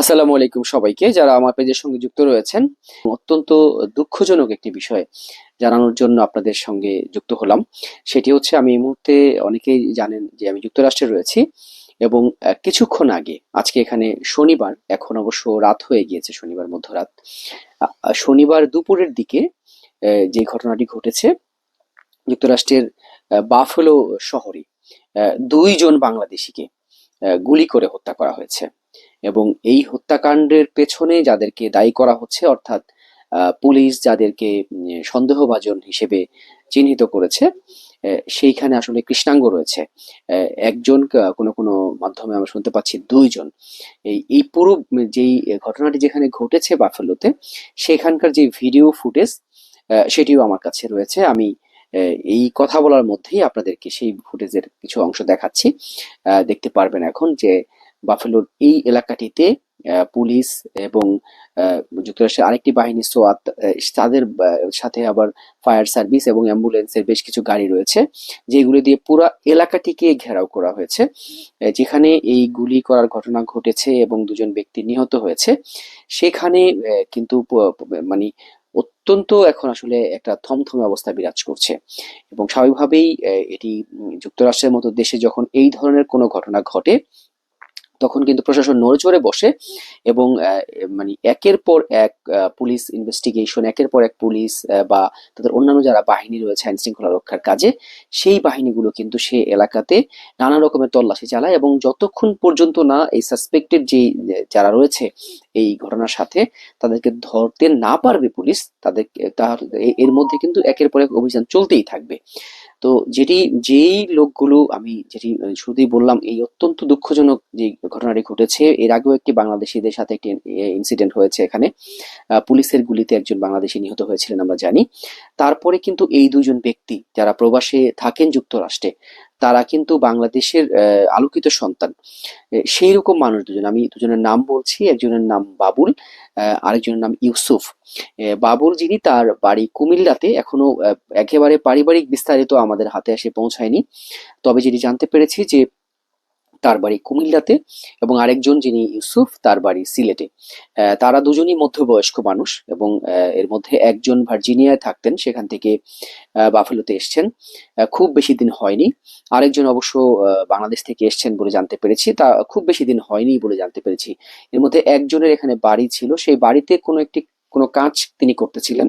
আসসালামু আলাইকুম সবাইকে, যারা আমার পেজের সঙ্গে যুক্ত রয়েছেন। অত্যন্ত দুঃখজনক একটি বিষয় জানানোর জন্য আপনাদের সঙ্গে যুক্ত হলাম। সেটি হচ্ছে, আমি এই মুহূর্তে অনেকেই জানেন যে আমি যুক্তরাষ্ট্রে রয়েছি এবং কিছুক্ষণ আগে, আজকে এখানে শনিবার, এখন অবশ্য রাত হয়ে গিয়েছে, শনিবার মধ্যরাত। শনিবার দুপুরের দিকে যে ঘটনাটি ঘটেছে, যুক্তরাষ্ট্রের বাফেলো শহরে দুইজন বাংলাদেশিকে গুলি করে হত্যা করা হয়েছে। এবং এই হত্যাকাণ্ডের পেছনে যাদেরকে দায়ী করা হচ্ছে, অর্থাৎ পুলিশ যাদেরকে সন্দেহভাজন হিসেবে চিহ্নিত করেছে সেইখানে আসলে কৃষ্ণাঙ্গ রয়েছে। একজন কোনো কোনো মাধ্যমে আমরা শুনতে পাচ্ছি দুইজন। এই এই পুরো যেই ঘটনাটি যেখানে ঘটেছে বাফেলোতে, সেখানকার যে ভিডিও ফুটেজ সেটিও আমার কাছে রয়েছে। আমি এই কথা বলার মধ্যেই আপনাদেরকে সেই ফুটেজের কিছু অংশ দেখাচ্ছি। দেখতে পারবেন এখন যে বাফেলোর এই এলাকাটিতে পুলিশ এবং যুক্তরাষ্ট্রের আরেকটি বাহিনী, সোয়াত তাদের সাথে আবার ফায়ার সার্ভিস এবং অ্যাম্বুলেন্সের বেশ কিছু গাড়ি রয়েছে, যেগুলো দিয়ে পুরো এলাকাটিকে ঘেরাও করা হয়েছে যেখানে এই গুলি করার ঘটনা ঘটেছে এবং দুজন ব্যক্তি নিহত হয়েছে। সেখানে কিন্তু মানে অত্যন্ত এখন আসলে একটা থমথমে অবস্থা বিরাজ করছে এবং স্বাভাবিকভাবেই এটি যুক্তরাষ্ট্রের মতো দেশে যখন এই ধরনের কোনো ঘটনা ঘটে তখন কিন্তু প্রশাসন নড়েচড়ে বসে এবং মানে একের পর এক পুলিশ ইনভেস্টিগেশন একের পর এক পুলিশ বা তাদের অন্যান্য যারা বাহিনী রয়েছে আইন শৃঙ্খলা রক্ষার কাজে, সেই বাহিনীগুলো কিন্তু সে এলাকাতে নানা রকমের তল্লাশি চালায় এবং যতক্ষণ পর্যন্ত না এই সাসপেক্টেড যে যারা রয়েছে এই ঘটনার সাথে তাদেরকে ধরতে না পারবে পুলিশ তাদেরকে তার এর মধ্যে কিন্তু একের পর এক অভিযান চলতেই থাকবে। তো যেটি, যেই লোকগুলো আমি যেটি শুধুই বললাম, এই অত্যন্ত দুঃখজনক যে ঘটনাটি ঘটেছে, এর আগেও একটি বাংলাদেশিদের সাথে একটি ইনসিডেন্ট হয়েছে এখানে। পুলিশের গুলিতে একজন বাংলাদেশি নিহত হয়েছিলেন, আমরা জানি। তারপরে কিন্তু এই দুজন ব্যক্তি যারা প্রবাসে থাকেন যুক্তরাষ্ট্রে তারা কিন্তু বাংলাদেশের আলোকিত সন্তান। সেই রকম মানুষ দুজন। আমি দুজনের নাম বলছি, একজনের নাম বাবুল আরেকজনের নাম ইউসুফ। বাবুল যিনি তার বাড়ি কুমিল্লাতে এখনও একেবারে পারিবারিক বিস্তারিত আমাদের হাতে এসে পৌঁছায়নি। তবে যেটি জানতে পেরেছি যে তার বাড়ি কুমিল্লাতে এবং আরেকজন যিনি ইউসুফ, তার বাড়ি সিলেটে। তারা দুজনই মধ্যবয়স্ক মানুষ এবং এর মধ্যে একজন ভার্জিনিয়ায় থাকতেন, সেখান থেকে বাফেলোতে এসছেন। খুব বেশি দিন হয়নি। আরেকজন অবশ্য বাংলাদেশ থেকে এসছেন বলে জানতে পেরেছি। তা খুব বেশি দিন হয়নি বলে জানতে পেরেছি। এর মধ্যে একজনের এখানে বাড়ি ছিল। সেই বাড়িতে কোনো একটি, কোনো কাজ তিনি করতেছিলেন।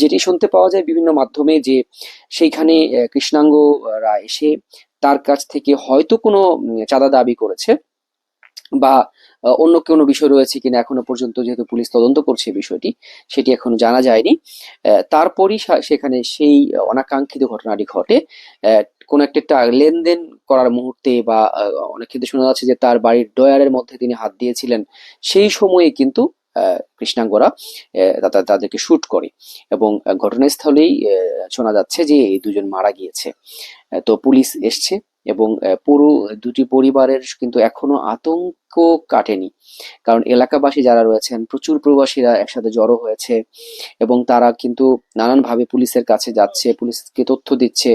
যেটি শুনতে পাওয়া যায় বিভিন্ন মাধ্যমে যে, সেইখানে কৃষ্ণাঙ্গরা এসে তার কাছ থেকে হয়তো কোনো চাঁদা দাবি করেছে বা অন্য কোনো বিষয় রয়েছে কিনা এখনও পর্যন্ত যেহেতু পুলিশ তদন্ত করছে বিষয়টি, সেটি এখনও জানা যায়নি। তারপরই সেখানে সেই অনাকাঙ্ক্ষিত ঘটনাটি ঘটে। কোনো একটা লেনদেন করার মুহূর্তে বা অনেক ক্ষেত্রে শোনা যাচ্ছে যে তার বাড়ির ডয়ারের মধ্যে তিনি হাত দিয়েছিলেন, সেই সময়ে কিন্তু কৃষ্ণাঙ্গরা তাদেরকে শুট করে। এবং ঘটনাস্থলেই শোনা যাচ্ছে যে এই দুজন মারা গিয়েছে। তো পুলিশ এসছে এবং পুরো দুটি পরিবারের কিন্তু এখনও আতঙ্ক কাটেনি। কারণ এলাকাবাসী যারা রয়েছেন, প্রচুর প্রবাসীরা একসাথে জড়ো হয়েছে এবং তারা কিন্তু নানানভাবে পুলিশের কাছে যাচ্ছে, পুলিশকে তথ্য দিচ্ছে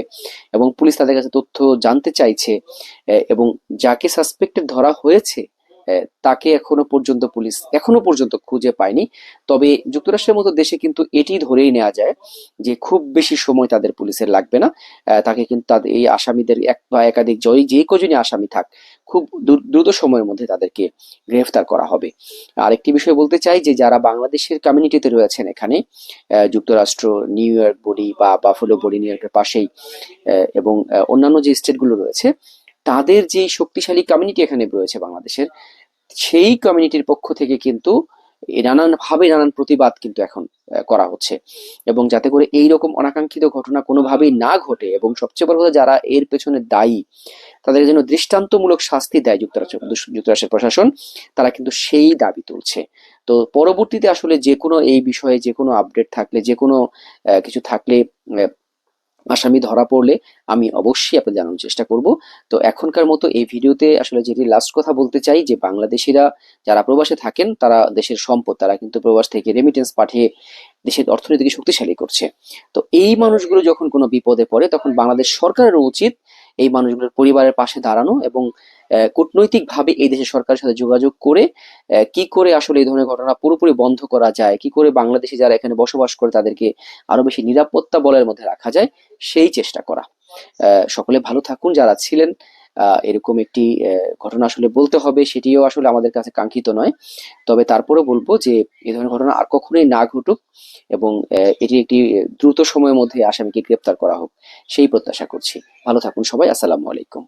এবং পুলিশ তাদের কাছে তথ্য জানতে চাইছে এবং যাকে সাসপেক্টেড ধরা হয়েছে তাকে এখনও পর্যন্ত পুলিশ এখনও পর্যন্ত খুঁজে পায়নি। তবে যুক্তরাষ্ট্রের মতো দেশে কিন্তু এটি ধরেই নেওয়া যায় যে খুব বেশি সময় তাদের পুলিশের লাগবে না। তাকে কিন্তু তাদের এই আসামিদের এক বা একাধিক জয়ী যে কজনই আসামি থাক, খুব দ্রুত সময়ের মধ্যে তাদেরকে গ্রেফতার করা হবে। আরেকটি বিষয় বলতে চাই যে যারা বাংলাদেশের কমিউনিটিতে রয়েছেন এখানে যুক্তরাষ্ট্র, নিউ ইয়র্ক বডি বা বাফেলো বডি নিউ ইয়র্কের পাশেই এবং অন্যান্য যে স্টেটগুলো রয়েছে, তাদের যে শক্তিশালী কমিউনিটি এখানে রয়েছে বাংলাদেশের সেই কমিউনিটির পক্ষ থেকে কিন্তু এ নানান প্রতিবাদ কিন্তু এখন করা হচ্ছে। এবং যাতে করে এই রকম অনাকাঙ্ক্ষিত ঘটনা কোনোভাবেই না ঘটে এবং সবচেয়ে বড় কথা যারা এর পেছনে দায়ী, তাদের জন্য দৃষ্টান্তমূলক শাস্তি দেয় যুক্তরাষ্ট্র, যুক্তরাষ্ট্রের প্রশাসন, তারা কিন্তু সেই দাবি তুলছে। তো পরবর্তীতে আসলে যে কোনো এই বিষয়ে যে কোনো আপডেট থাকলে যে কোনো কিছু থাকলে আসামি ধরা পড়লে আমি অবশ্যই আপনাদের জানানোর চেষ্টা করব। তো এখনকার মতো এই ভিডিওতে আসলে যেটি লাস্ট কথা বলতে চাই, যে বাংলাদেশিরা যারা প্রবাসে থাকেন, তারা দেশের সম্পদ, তারা কিন্তু প্রবাস থেকে রেমিটেন্স পাঠিয়ে দেশের অর্থনীতিকে শক্তিশালী করছে। তো এই মানুষগুলো যখন কোনো বিপদে পড়ে, তখন বাংলাদেশ সরকারের উচিত এই মানুষগুলোর পরিবারের পাশে দাঁড়ানো এবং কূটনৈতিকভাবে এই দেশের সরকারের সাথে যোগাযোগ করে কি করে আসলে এই ধরনের ঘটনা পুরোপুরি বন্ধ করা যায়, কি করে বাংলাদেশে যারা এখানে বসবাস করে তাদেরকে আরও বেশি নিরাপত্তা বলের মধ্যে রাখা যায়, সেই চেষ্টা করা। সকলে ভালো থাকুন, যারা ছিলেন এরকম একটি ঘটনা আসলে বলতে হবে, সেটিও আসলে আমাদের কাছে কাঙ্ক্ষিত নয়। তবে তারপরে বলব যে এই ধরনের ঘটনা আর কখনোই না ঘটুক এবং এটি একটি দ্রুত সময়ের মধ্যে আসামিকে গ্রেপ্তার করা হোক, সেই প্রত্যাশা করছি। ভালো থাকুন সবাই, আসসালামু আলাইকুম।